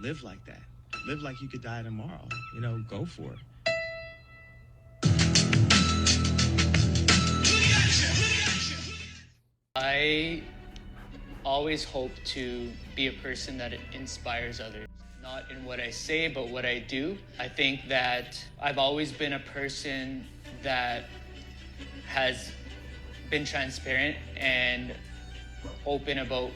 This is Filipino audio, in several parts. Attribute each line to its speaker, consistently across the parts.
Speaker 1: live like that. Live like you could die tomorrow. You know, go for it.
Speaker 2: I always hope to be a person that inspires others, not in what I say, but what I do. I think that I've always been a person that has been transparent and open about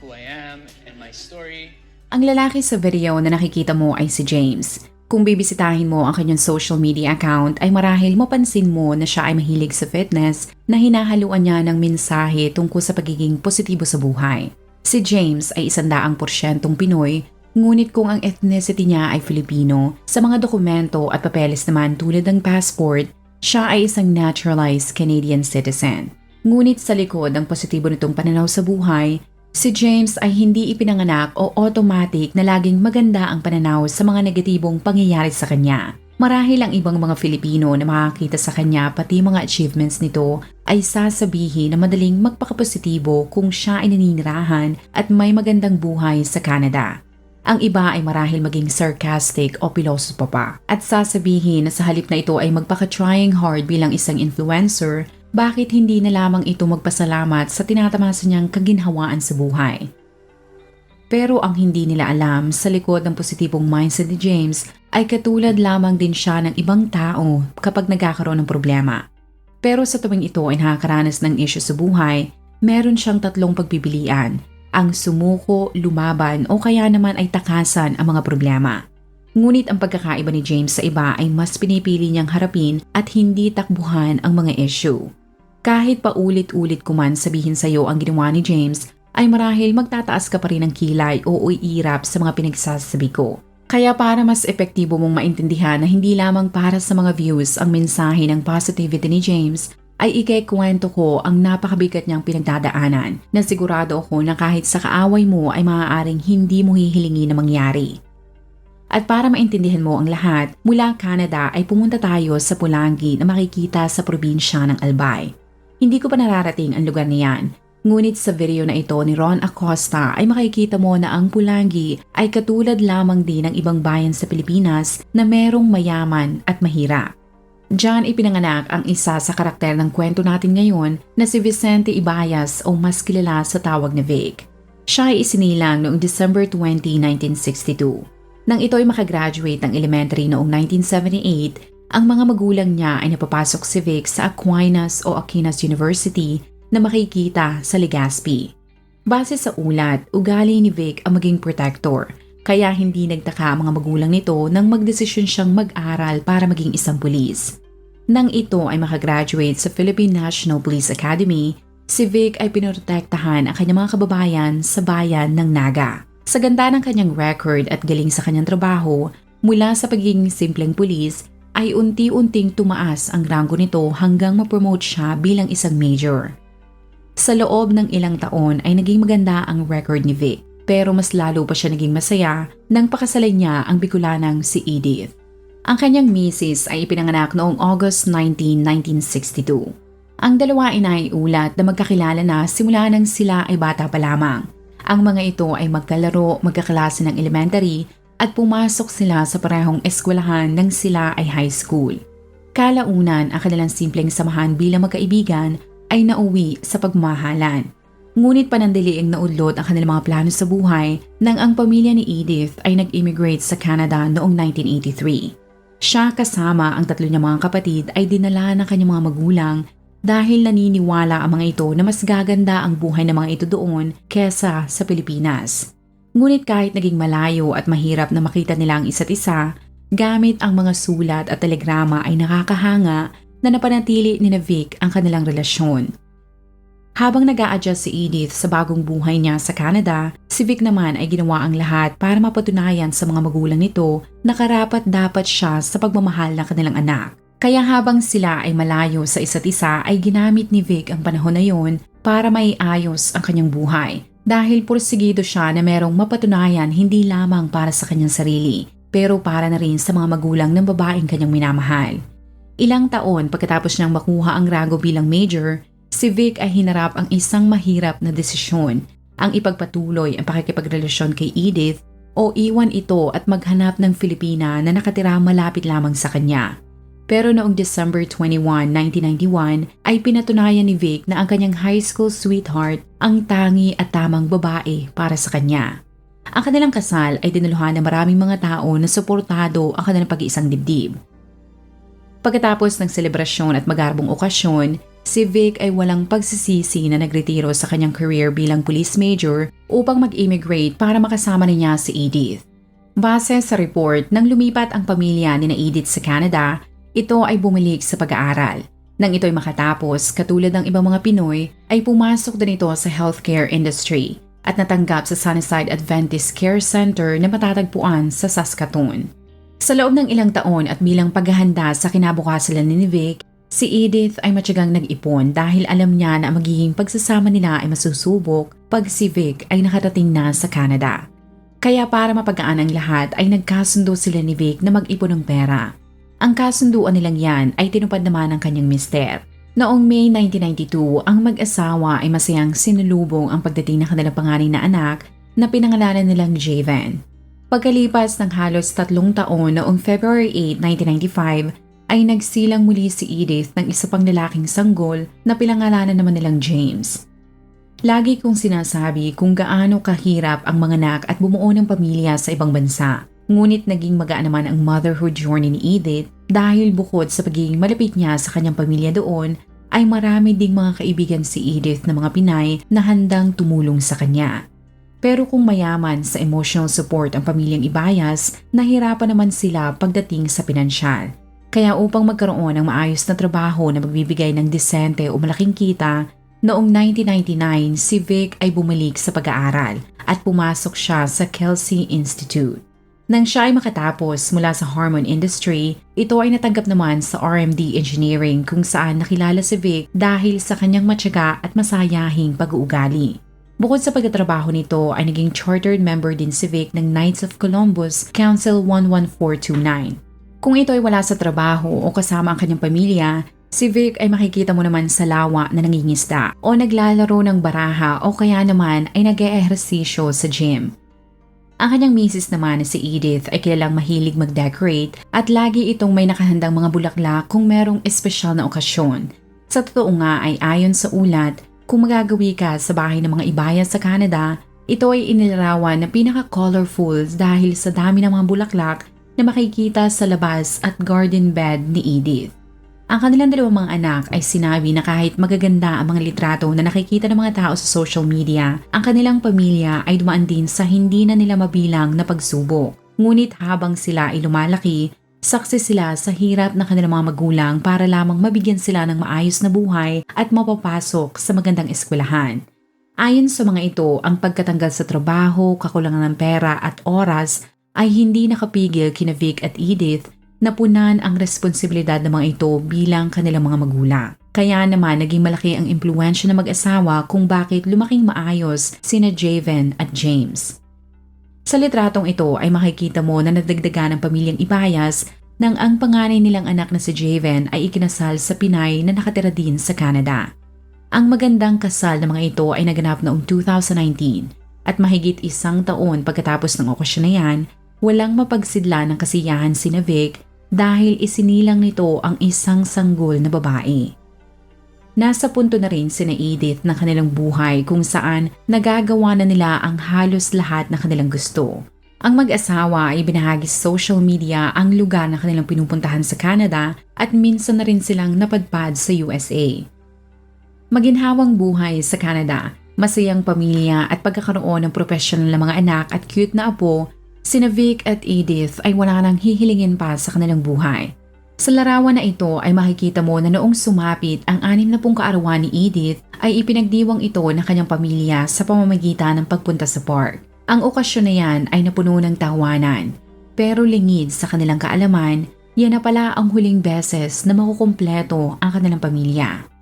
Speaker 2: who I am and my story.
Speaker 3: Ang lalaki sa video na nakikita mo ay si James. Kung bibisitahin mo ang kanyang social media account ay marahil mapansin mo na siya ay mahilig sa fitness na hinahaluan niya ng mensahe tungkol sa pagiging positibo sa buhay. Si James ay isandaang porsyentong Pinoy, ngunit kung ang ethnicity niya ay Filipino, sa mga dokumento at papeles naman tulad ng passport, siya ay isang naturalized Canadian citizen. Ngunit sa likod ng positibo nitong pananaw sa buhay, Si James ay hindi ipinanganak o automatic na laging maganda ang pananaw sa mga negatibong pangyayari sa kanya. Marahil ang ibang mga Filipino na makakita sa kanya pati mga achievements nito ay sasabihin na madaling magpakapositibo kung siya ay naninirahan at may magandang buhay sa Canada. Ang iba ay marahil maging sarcastic o pilosopo pa at sasabihin na sa halip na ito ay magpaka-trying hard bilang isang influencer bakit hindi na lamang ito magpasalamat sa tinatamasa niyang kaginhawaan sa buhay? Pero ang hindi nila alam sa likod ng positibong mindset ni James ay katulad lamang din siya ng ibang tao kapag nagkakaroon ng problema. Pero sa tuwing ito ay nakakaranas ng issue sa buhay, meron siyang tatlong pagpipilian, ang sumuko, lumaban o kaya naman ay takasan ang mga problema. Ngunit ang pagkakaiba ni James sa iba ay mas pinipili niyang harapin at hindi takbuhan ang mga issue. Kahit paulit-ulit ko man sabihin sa iyo ang ginawa ni James, ay marahil magtataas ka pa rin ng kilay o uirap sa mga pinagsasabi ko. Kaya para mas epektibo mong maintindihan na hindi lamang para sa mga views ang mensahe ng positivity ni James, ay ikikwento ko ang napakabigat niyang pinagdadaanan na sigurado ako na kahit sa kaaway mo ay maaaring hindi mo hihilingi na mangyari. At para maintindihan mo ang lahat, mula Canada ay pumunta tayo sa Pulangi na makikita sa probinsya ng Albay. Hindi ko pa nararating ang lugar na yan. Ngunit sa video na ito ni Ron Acosta ay makikita mo na ang Pulangi ay katulad lamang din ng ibang bayan sa Pilipinas na merong mayaman at mahirap. Diyan ipinanganak ang isa sa karakter ng kwento natin ngayon na si Vicente Ibayas o mas kilala sa tawag na Vic. Siya ay isinilang noong December 20, 1962. Nang ito ay makagraduate ng elementary noong 1978, ang mga magulang niya ay napapasok si Vic sa Aquinas o Aquinas University na makikita sa Legazpi. Base sa ulat, ugali ni Vic ang maging protector, kaya hindi nagtaka ang mga magulang nito nang magdesisyon siyang mag-aral para maging isang pulis. Nang ito ay makagraduate sa Philippine National Police Academy, si Vic ay pinoprotektahan ang kanyang mga kababayan sa bayan ng Naga. Sa ganda ng kanyang record at galing sa kanyang trabaho, mula sa pagiging simpleng pulis, ay unti-unting tumaas ang ranggo nito hanggang ma-promote siya bilang isang major. Sa loob ng ilang taon ay naging maganda ang record ni Vic, pero mas lalo pa siya naging masaya nang pakasalan niya ang Bicolanang si Edith. Ang kanyang misis ay ipinanganak noong August 19, 1962. Ang dalawa ay ulat na magkakilala na simula nang sila ay bata pa lamang ang mga ito ay magkalaro, magkaklase ng elementary at pumasok sila sa parehong eskwelahan nang sila ay high school. Kalaunan ang kanilang simpleng samahan bilang magkaibigan ay nauwi sa pagmahalan. Ngunit panandali ang naudlot ang kanilang mga plano sa buhay nang ang pamilya ni Edith ay nag-immigrate sa Canada noong 1983. Siya kasama ang tatlo niyang mga kapatid ay dinala ng kanyang mga magulang dahil naniniwala ang mga ito na mas gaganda ang buhay ng mga ito doon kesa sa Pilipinas. Ngunit kahit naging malayo at mahirap na makita nila ang isa't isa, gamit ang mga sulat at telegrama ay nakakahanga na napanatili ni na Vic ang kanilang relasyon. Habang nag adjust si Edith sa bagong buhay niya sa Canada, si Vic naman ay ginawa ang lahat para mapatunayan sa mga magulang nito na karapat dapat siya sa pagmamahal ng kanilang anak. Kaya habang sila ay malayo sa isa't isa ay ginamit ni Vic ang panahon na yon para maiayos ang kanyang buhay dahil porsigido siya na merong mapatunayan hindi lamang para sa kanyang sarili pero para na rin sa mga magulang ng babaeng kanyang minamahal. Ilang taon pagkatapos niyang makuha ang rango bilang major, si Vic ay hinarap ang isang mahirap na desisyon, ang ipagpatuloy ang pakikipagrelasyon kay Edith o iwan ito at maghanap ng Filipina na nakatira malapit lamang sa kanya. Pero noong December 21, 1991 ay pinatunayan ni Vic na ang kanyang high school sweetheart ang tangi at tamang babae para sa kanya. Ang kanilang kasal ay dinuluhan ng maraming mga tao na suportado ang kanilang pag-iisang dibdib. Pagkatapos ng selebrasyon at magarbong okasyon, si Vic ay walang pagsisisi na nagretiro sa kanyang career bilang police major upang mag-immigrate para makasama niya si Edith. Base sa report, nang lumipat ang pamilya ni na Edith sa Canada, ito ay bumalik sa pag-aaral. Nang ito'y makatapos, katulad ng ibang mga Pinoy, ay pumasok din ito sa healthcare industry at natanggap sa Sunnyside Adventist Care Center na matatagpuan sa Saskatoon. Sa loob ng ilang taon at bilang paghahanda sa kinabukasan ni Vic, si Edith ay matyagang nag-ipon dahil alam niya na magiging pagsasama nila ay masusubok pag si Vic ay nakatating na sa Canada. Kaya para mapagaan ang lahat ay nagkasundo sila ni Vic na mag-ipon ng pera. Ang kasunduan nilang yan ay tinupad naman ng kanyang mister. Noong May 1992, ang mag-asawa ay masayang sinulubong ang pagdating ng kanilang panganay na anak na pinangalanan nilang Javen. Pagkalipas ng halos tatlong taon noong February 8, 1995, ay nagsilang muli si Edith ng isa pang lalaking sanggol na pinangalanan naman nilang James. Lagi kong sinasabi kung gaano kahirap ang mga anak at bumuo ng pamilya sa ibang bansa. Ngunit naging magaan naman ang motherhood journey ni Edith dahil bukod sa pagiging malapit niya sa kanyang pamilya doon, ay marami ding mga kaibigan si Edith na mga Pinay na handang tumulong sa kanya. Pero kung mayaman sa emotional support ang pamilyang Ibayas, nahirapan naman sila pagdating sa pinansyal. Kaya upang magkaroon ng maayos na trabaho na magbibigay ng disente o malaking kita, noong 1999 si Vic ay bumalik sa pag-aaral at pumasok siya sa Kelsey Institute. Nang siya ay makatapos mula sa hormone industry, ito ay natanggap naman sa RMD Engineering kung saan nakilala si Vic dahil sa kanyang matyaga at masayahing pag-uugali. Bukod sa pagtatrabaho nito ay naging chartered member din si Vic ng Knights of Columbus Council 11429. Kung ito ay wala sa trabaho o kasama ang kanyang pamilya, si Vic ay makikita mo naman sa lawa na nangingisda o naglalaro ng baraha o kaya naman ay nag-eehersisyo sa gym. Ang kanyang misis naman na si Edith ay kilalang mahilig mag-decorate at lagi itong may nakahandang mga bulaklak kung merong espesyal na okasyon. Sa totoo nga ay ayon sa ulat, kung magagawi ka sa bahay ng mga ibaya sa Canada, ito ay inilarawan na pinaka-colorful dahil sa dami ng mga bulaklak na makikita sa labas at garden bed ni Edith. Ang kanilang dalawang mga anak ay sinabi na kahit magaganda ang mga litrato na nakikita ng mga tao sa social media, ang kanilang pamilya ay dumaan din sa hindi na nila mabilang na pagsubok. Ngunit habang sila ay lumalaki, saksi sila sa hirap ng kanilang mga magulang para lamang mabigyan sila ng maayos na buhay at mapapasok sa magandang eskwelahan. Ayon sa mga ito, ang pagkatanggal sa trabaho, kakulangan ng pera at oras ay hindi nakapigil kina Vic at Edith napunan ang responsibilidad ng mga ito bilang kanilang mga magulang. Kaya naman naging malaki ang impluensya ng mag-asawa kung bakit lumaking maayos sina Javen at James. Sa litratong ito ay makikita mo na nadagdagan ng pamilyang Ibayas nang ang panganay nilang anak na si Javen ay ikinasal sa Pinay na nakatira din sa Canada. Ang magandang kasal ng mga ito ay naganap noong 2019 at mahigit isang taon pagkatapos ng okasyon na yan, walang mapagsidla ng kasiyahan si Vic dahil isinilang nito ang isang sanggol na babae. Nasa punto na rin sina Edith ng kanilang buhay kung saan nagagawa na nila ang halos lahat na kanilang gusto. Ang mag-asawa ay binahagi sa social media ang lugar na kanilang pinupuntahan sa Canada at minsan na rin silang napadpad sa USA. Maginhawang buhay sa Canada, masayang pamilya at pagkakaroon ng professional na mga anak at cute na apo Sina Vic at Edith ay wala nang hihilingin pa sa kanilang buhay. Sa larawan na ito ay makikita mo na noong sumapit ang anim na pong kaarawan ni Edith ay ipinagdiwang ito ng kanyang pamilya sa pamamagitan ng pagpunta sa park. Ang okasyon na yan ay napuno ng tawanan. Pero lingid sa kanilang kaalaman, yan na pala ang huling beses na makukumpleto ang kanilang pamilya.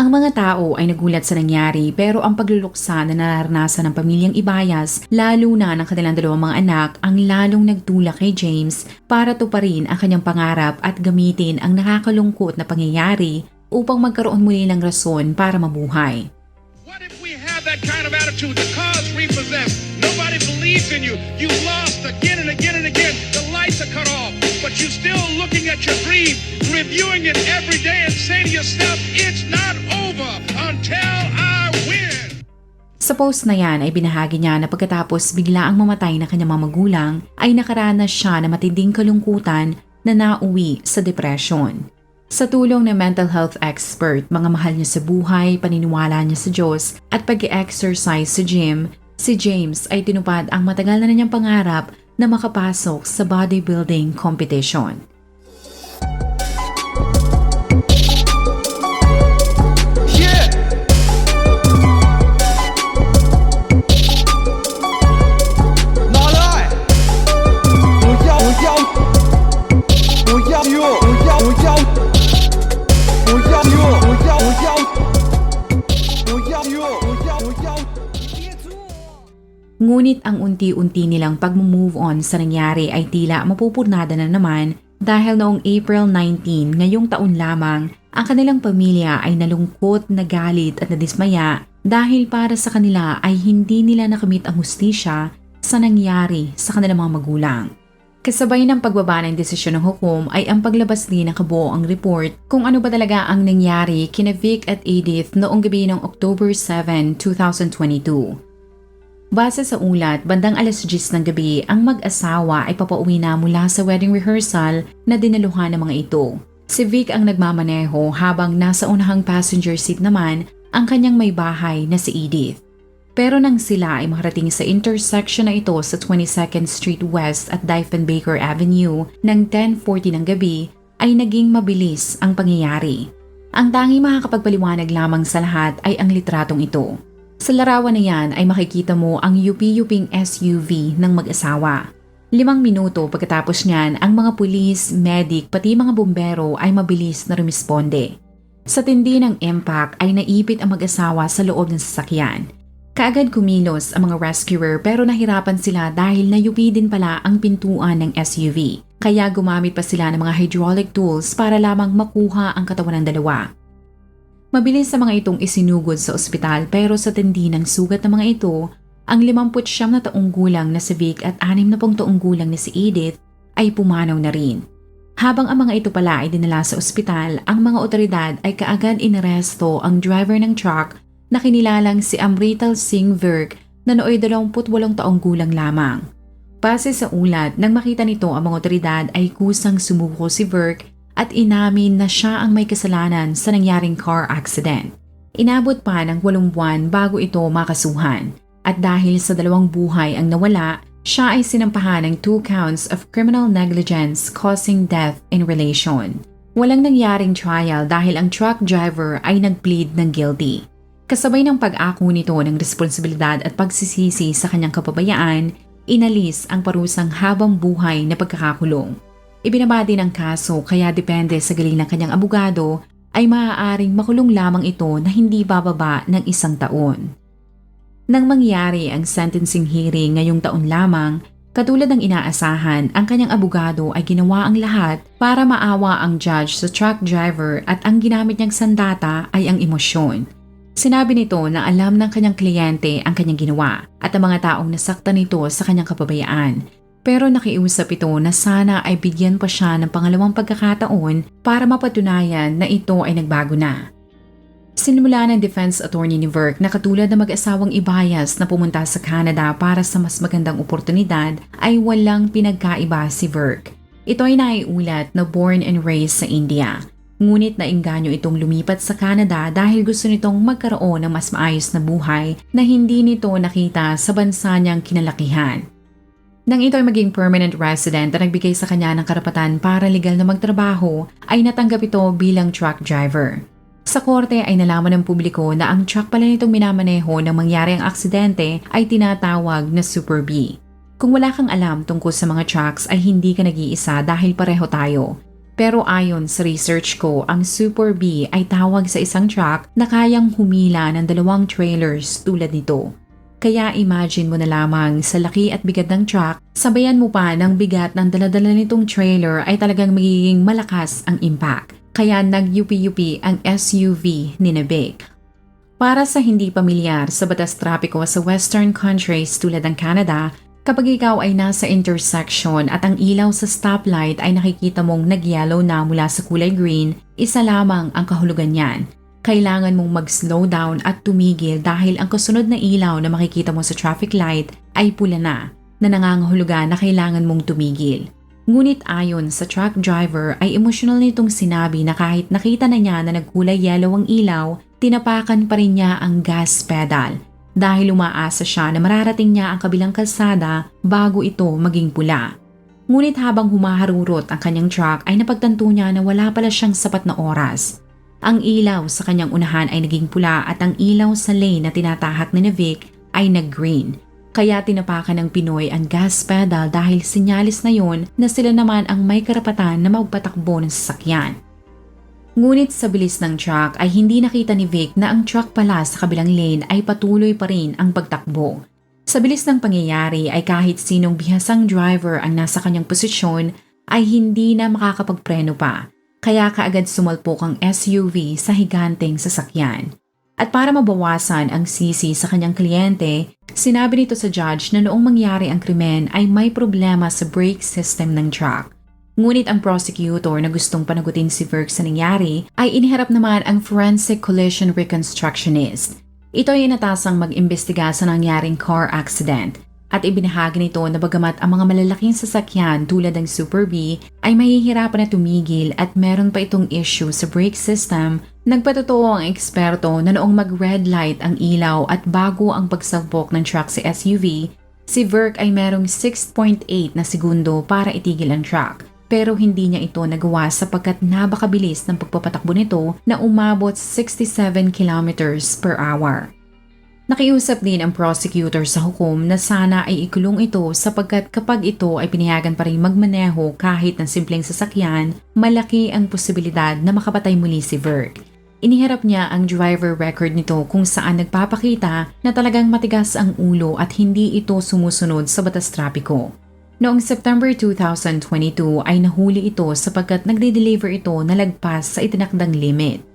Speaker 3: Ang mga tao ay nagulat sa nangyari pero ang pagluluksa na nararanasan ng pamilyang Ibayas, lalo na ng kanilang dalawang mga anak, ang lalong nagtulak kay James para tuparin ang kanyang pangarap at gamitin ang nakakalungkot na pangyayari upang magkaroon muli ng rason para mabuhay.
Speaker 4: What if we have that kind of attitude? The cause repossessed. Nobody believes in you. You lost again and again and again. The lights are cut off, but you're still looking at your dream, reviewing it every day, and say to yourself, "It's not
Speaker 3: post na yan ay binahagi niya na pagkatapos bigla ang mamatay na kanyang mga magulang ay nakaranas siya na matinding kalungkutan na nauwi sa depression. Sa tulong ng mental health expert, mga mahal niya sa buhay, paniniwala niya sa Diyos at pag-exercise sa gym, si James ay tinupad ang matagal na niyang pangarap na makapasok sa bodybuilding competition. Ngunit ang unti-unti nilang pag-move on sa nangyari ay tila mapupurnada na naman dahil noong April 19 ngayong taon lamang, ang kanilang pamilya ay nalungkot, nagalit at nadismaya dahil para sa kanila ay hindi nila nakamit ang hustisya sa nangyari sa kanilang mga magulang. Kasabay ng pagbaba ng desisyon ng hukom ay ang paglabas din ng kabuoang report kung ano ba talaga ang nangyari kina Vic at Edith noong gabi ng October 7, 2022. Base sa ulat, bandang alas 10 ng gabi, ang mag-asawa ay papauwi na mula sa wedding rehearsal na dinaluhan ng mga ito. Si Vic ang nagmamaneho habang nasa unahang passenger seat naman ang kanyang may bahay na si Edith. Pero nang sila ay makarating sa intersection na ito sa 22nd Street West at Diefenbaker Avenue ng 10.40 ng gabi, ay naging mabilis ang pangyayari. Ang tanging makakapagpaliwanag lamang sa lahat ay ang litratong ito. Sa larawan na yan ay makikita mo ang yupi-yuping SUV ng mag-asawa. Limang minuto pagkatapos niyan, ang mga pulis, medic, pati mga bumbero ay mabilis na rumisponde. Sa tindi ng impact ay naipit ang mag-asawa sa loob ng sasakyan. Kaagad kumilos ang mga rescuer pero nahirapan sila dahil nayupi din pala ang pintuan ng SUV. Kaya gumamit pa sila ng mga hydraulic tools para lamang makuha ang katawan ng dalawa. Mabilis sa mga itong isinugod sa ospital pero sa tindi ng sugat ng mga ito, ang 59 na taong gulang na si Vic at 60 taong gulang na si Edith ay pumanaw na rin. Habang ang mga ito pala ay dinala sa ospital, ang mga otoridad ay kaagad inaresto ang driver ng truck na kinilalang si Amrital Singh Virk na nooy 28 taong gulang lamang. Base sa ulat, nang makita nito ang mga otoridad ay kusang sumuko si Virk at inamin na siya ang may kasalanan sa nangyaring car accident. Inabot pa ng walong buwan bago ito makasuhan at dahil sa dalawang buhay ang nawala, siya ay sinampahan ng two counts of criminal negligence causing death in relation. Walang nangyaring trial dahil ang truck driver ay nag-plead ng guilty. Kasabay ng pag-ako nito ng responsibilidad at pagsisisi sa kanyang kapabayaan, inalis ang parusang habang buhay na pagkakakulong. Ibinaba din ang kaso kaya depende sa galing ng kanyang abogado ay maaaring makulong lamang ito na hindi bababa ng isang taon. Nang mangyari ang sentencing hearing ngayong taon lamang, katulad ng inaasahan, ang kanyang abogado ay ginawa ang lahat para maawa ang judge sa truck driver at ang ginamit niyang sandata ay ang emosyon. Sinabi nito na alam ng kanyang kliyente ang kanyang ginawa at ang mga taong nasaktan nito sa kanyang kapabayaan. Pero nakiusap ito na sana ay bigyan pa siya ng pangalawang pagkakataon para mapatunayan na ito ay nagbago na. Sinimula ng defense attorney ni Virk na katulad ng mag-asawang Ibayas na pumunta sa Canada para sa mas magandang oportunidad ay walang pinagkaiba si Virk. Ito ay naiulat na born and raised sa India. Ngunit nainganyo itong lumipat sa Canada dahil gusto nitong magkaroon ng mas maayos na buhay na hindi nito nakita sa bansa niyang kinalakihan. Nang ito ay maging permanent resident at nagbigay sa kanya ng karapatan para legal na magtrabaho, ay natanggap ito bilang truck driver. Sa korte ay nalaman ng publiko na ang truck pala nitong minamaneho nang mangyari ang aksidente ay tinatawag na Super B. Kung wala kang alam tungkol sa mga trucks ay hindi ka nag-iisa dahil pareho tayo. Pero ayon sa research ko, ang Super B ay tawag sa isang truck na kayang humila ng dalawang trailers tulad nito. Kaya imagine mo na lamang sa laki at bigat ng truck, sabayan mo pa ng bigat ng daladala nitong trailer ay talagang magiging malakas ang impact. Kaya nag-UP-UP ang SUV ni Nebek. Para sa hindi pamilyar sa batas trapiko sa western countries tulad ng Canada, kapag ikaw ay nasa intersection at ang ilaw sa stoplight ay nakikita mong nag-yellow na mula sa kulay green, isa lamang ang kahulugan niyan kailangan mong mag-slow down at tumigil dahil ang kasunod na ilaw na makikita mo sa traffic light ay pula na, na nangangahulugan na kailangan mong tumigil. Ngunit ayon sa truck driver ay emosyonal nitong sinabi na kahit nakita na niya na nagkulay yellow ang ilaw, tinapakan pa rin niya ang gas pedal dahil umaasa siya na mararating niya ang kabilang kalsada bago ito maging pula. Ngunit habang humaharurot ang kanyang truck ay napagtanto niya na wala pala siyang sapat na oras ang ilaw sa kanyang unahan ay naging pula at ang ilaw sa lane na tinatahak ni Vic ay nag-green. Kaya tinapakan ng Pinoy ang gas pedal dahil sinyalis na yon na sila naman ang may karapatan na magpatakbo ng sasakyan. Ngunit sa bilis ng truck ay hindi nakita ni Vic na ang truck pala sa kabilang lane ay patuloy pa rin ang pagtakbo. Sa bilis ng pangyayari ay kahit sinong bihasang driver ang nasa kanyang posisyon ay hindi na makakapagpreno pa kaya kaagad sumalpok ang SUV sa higanteng sasakyan. At para mabawasan ang sisi sa kanyang kliyente, sinabi nito sa judge na noong mangyari ang krimen ay may problema sa brake system ng truck. Ngunit ang prosecutor na gustong panagutin si Verk sa nangyari ay iniharap naman ang forensic collision reconstructionist. Ito ay inatasang mag-imbestiga sa nangyaring car accident at ibinahagi nito na bagamat ang mga malalaking sasakyan tulad ng Super B ay mahihirapan na tumigil at meron pa itong issue sa brake system, nagpatotoo ang eksperto na noong mag-red light ang ilaw at bago ang pagsabok ng truck sa SUV, si Verk ay merong 6.8 na segundo para itigil ang truck. Pero hindi niya ito nagawa sapagkat napakabilis ng pagpapatakbo nito na umabot 67 kilometers per hour. Nakiusap din ang prosecutor sa hukom na sana ay ikulong ito sapagkat kapag ito ay pinayagan pa rin magmaneho kahit ng simpleng sasakyan, malaki ang posibilidad na makapatay muli si Verk. Iniharap niya ang driver record nito kung saan nagpapakita na talagang matigas ang ulo at hindi ito sumusunod sa batas trapiko. Noong September 2022 ay nahuli ito sapagkat nagde-deliver ito na lagpas sa itinakdang limit.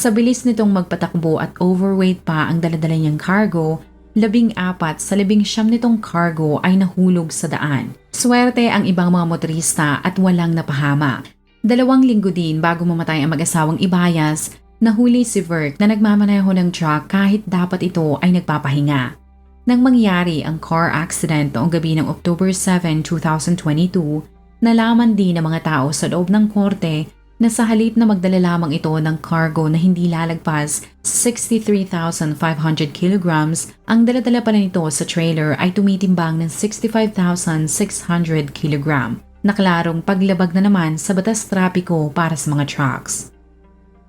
Speaker 3: Sa bilis nitong magpatakbo at overweight pa ang daladala niyang cargo, labing apat sa labing siyam nitong cargo ay nahulog sa daan. Swerte ang ibang mga motorista at walang napahama. Dalawang linggo din bago mamatay ang mag-asawang Ibayas, nahuli si Verk na nagmamaneho ng truck kahit dapat ito ay nagpapahinga. Nang mangyari ang car accident noong gabi ng October 7, 2022, nalaman din ng mga tao sa loob ng korte na sa halip na magdala lamang ito ng cargo na hindi lalagpas 63,500 kilograms, ang daladala pala nito sa trailer ay tumitimbang ng 65,600 kilogram. Naklarong paglabag na naman sa batas trapiko para sa mga trucks.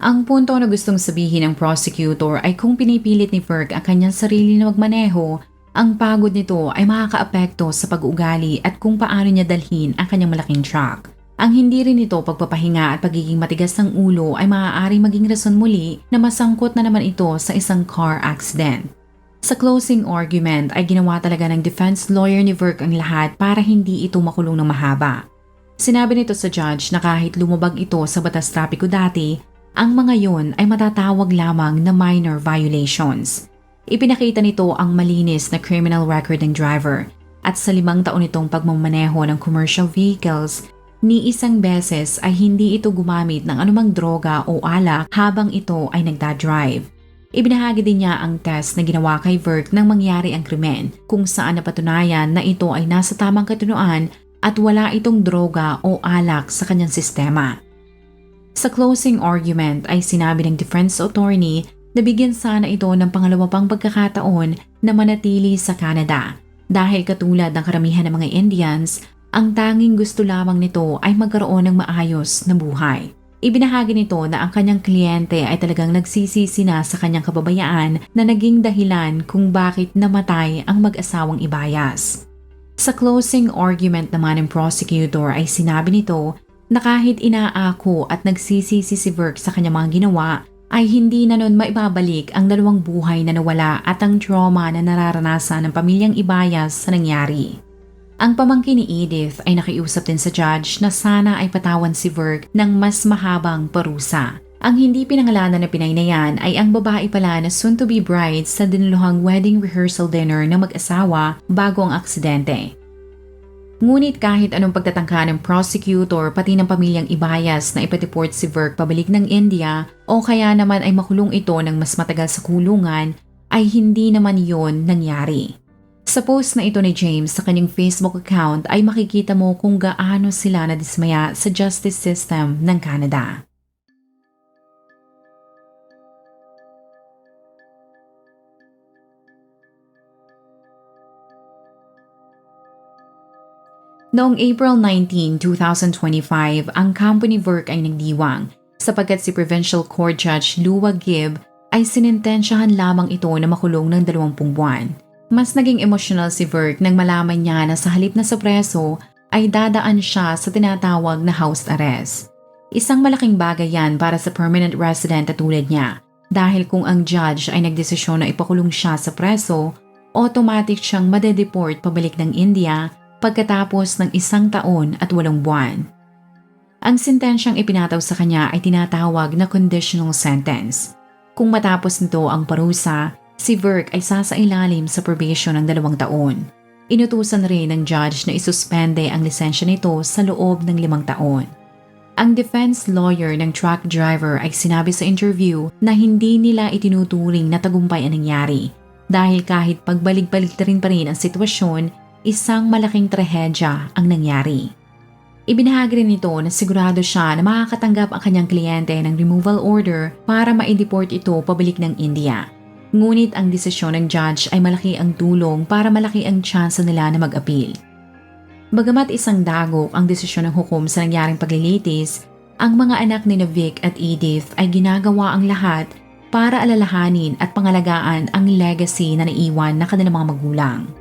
Speaker 3: Ang punto na gustong sabihin ng prosecutor ay kung pinipilit ni Ferg ang kanyang sarili na magmaneho, ang pagod nito ay makakaapekto sa pag-ugali at kung paano niya dalhin ang kanyang malaking truck. Ang hindi rin ito pagpapahinga at pagiging matigas ng ulo ay maaaring maging rason muli na masangkot na naman ito sa isang car accident. Sa closing argument ay ginawa talaga ng defense lawyer ni Verk ang lahat para hindi ito makulong ng mahaba. Sinabi nito sa judge na kahit lumabag ito sa batas trapiko dati, ang mga yon ay matatawag lamang na minor violations. Ipinakita nito ang malinis na criminal record ng driver at sa limang taon nitong pagmamaneho ng commercial vehicles ni isang beses ay hindi ito gumamit ng anumang droga o alak habang ito ay nagda-drive. Ibinahagi din niya ang test na ginawa kay Verk nang mangyari ang krimen kung saan napatunayan na ito ay nasa tamang katunuan at wala itong droga o alak sa kanyang sistema. Sa closing argument ay sinabi ng defense attorney na bigyan sana ito ng pangalawa pang pagkakataon na manatili sa Canada dahil katulad ng karamihan ng mga Indians, ang tanging gusto lamang nito ay magkaroon ng maayos na buhay. Ibinahagi nito na ang kanyang kliyente ay talagang nagsisisi na sa kanyang kababayaan na naging dahilan kung bakit namatay ang mag-asawang ibayas. Sa closing argument naman ng prosecutor ay sinabi nito na kahit inaako at nagsisisi si Burke sa kanyang mga ginawa, ay hindi na nun maibabalik ang dalawang buhay na nawala at ang trauma na nararanasan ng pamilyang ibayas sa nangyari. Ang pamangkin ni Edith ay nakiusap din sa judge na sana ay patawan si Verg ng mas mahabang parusa. Ang hindi pinangalanan na pinay na yan ay ang babae pala na soon-to-be bride sa dinuluhang wedding rehearsal dinner ng mag-asawa bago ang aksidente. Ngunit kahit anong pagtatangka ng prosecutor pati ng pamilyang ibayas na ipatiport si Verk pabalik ng India o kaya naman ay makulong ito ng mas matagal sa kulungan ay hindi naman yon nangyari. Sa post na ito ni James sa kanyang Facebook account ay makikita mo kung gaano sila nadismaya sa justice system ng Canada. Noong April 19, 2025, ang company work ay nagdiwang sapagkat si Provincial Court Judge Lua Gibb ay sinintensyahan lamang ito na makulong ng 20 buwan. Mas naging emotional si Verk nang malaman niya na sa halip na sa preso ay dadaan siya sa tinatawag na house arrest. Isang malaking bagay yan para sa permanent resident na tulad niya dahil kung ang judge ay nagdesisyon na ipakulong siya sa preso, automatic siyang madedeport pabalik ng India pagkatapos ng isang taon at walong buwan. Ang sentensyang ipinataw sa kanya ay tinatawag na conditional sentence. Kung matapos nito ang parusa, si Verk ay sasailalim sa probation ng dalawang taon. Inutusan rin ng judge na isuspende ang lisensya nito sa loob ng limang taon. Ang defense lawyer ng truck driver ay sinabi sa interview na hindi nila itinuturing na tagumpay ang nangyari dahil kahit pagbalik-balik rin pa rin ang sitwasyon, isang malaking trahedya ang nangyari. Ibinahagi rin nito na sigurado siya na makakatanggap ang kanyang kliyente ng removal order para ma-deport ito pabalik ng India. Ngunit ang desisyon ng judge ay malaki ang tulong para malaki ang tsansa nila na mag-appeal. Bagamat isang dagok ang desisyon ng hukom sa nangyaring paglilitis, ang mga anak ni Vic at Edith ay ginagawa ang lahat para alalahanin at pangalagaan ang legacy na naiwan na kanilang mga magulang.